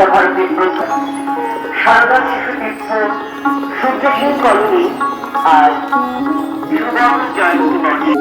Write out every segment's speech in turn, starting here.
বিদ্যাভারতীর প্রথম সারদা শিশু তীর্থ সূর্যসীন কলোনি আর সুবর্ণ জয়ন্তী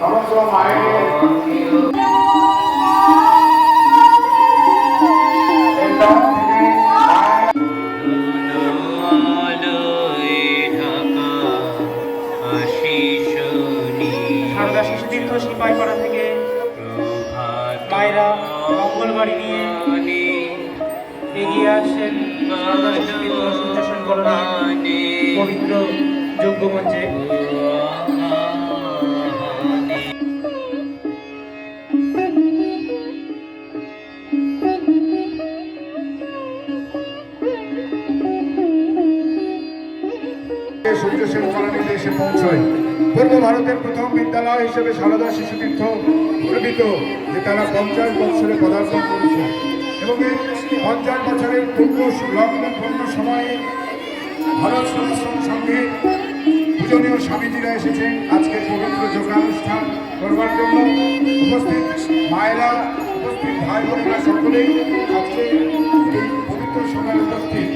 সমস্ত মায়ের শিশু তীর্থ সিপাহীপাড়া থেকে মায়েরা মঙ্গলবাড়ি নিয়ে এগিয়ে তীর্থ সূর্যসেন কলোনি পবিত্র যোগ্য মঞ্চে। সূর্যসেন কলোনিতে এসে পৌঁছয়। পূর্ব ভারতের প্রথম বিদ্যালয় হিসেবে সারদা শিশু তীর্থ গর্বিত যে তারা পঞ্চাশ বৎসরে পদার্পণ করেছে। এবং পঞ্চাশ বছরের পূর্ব লগ্ন পূর্ণ সময়ে ভারত সনাতন সঙ্গে পূজনীয় স্বামীজিরা এসেছেন। আজকের পবিত্র যোগানুষ্ঠান করবার জন্য উপস্থিত মায়েরা, উপস্থিত ভাই বোনেরা সকলেই আজকে পবিত্র সময় উপস্থিত।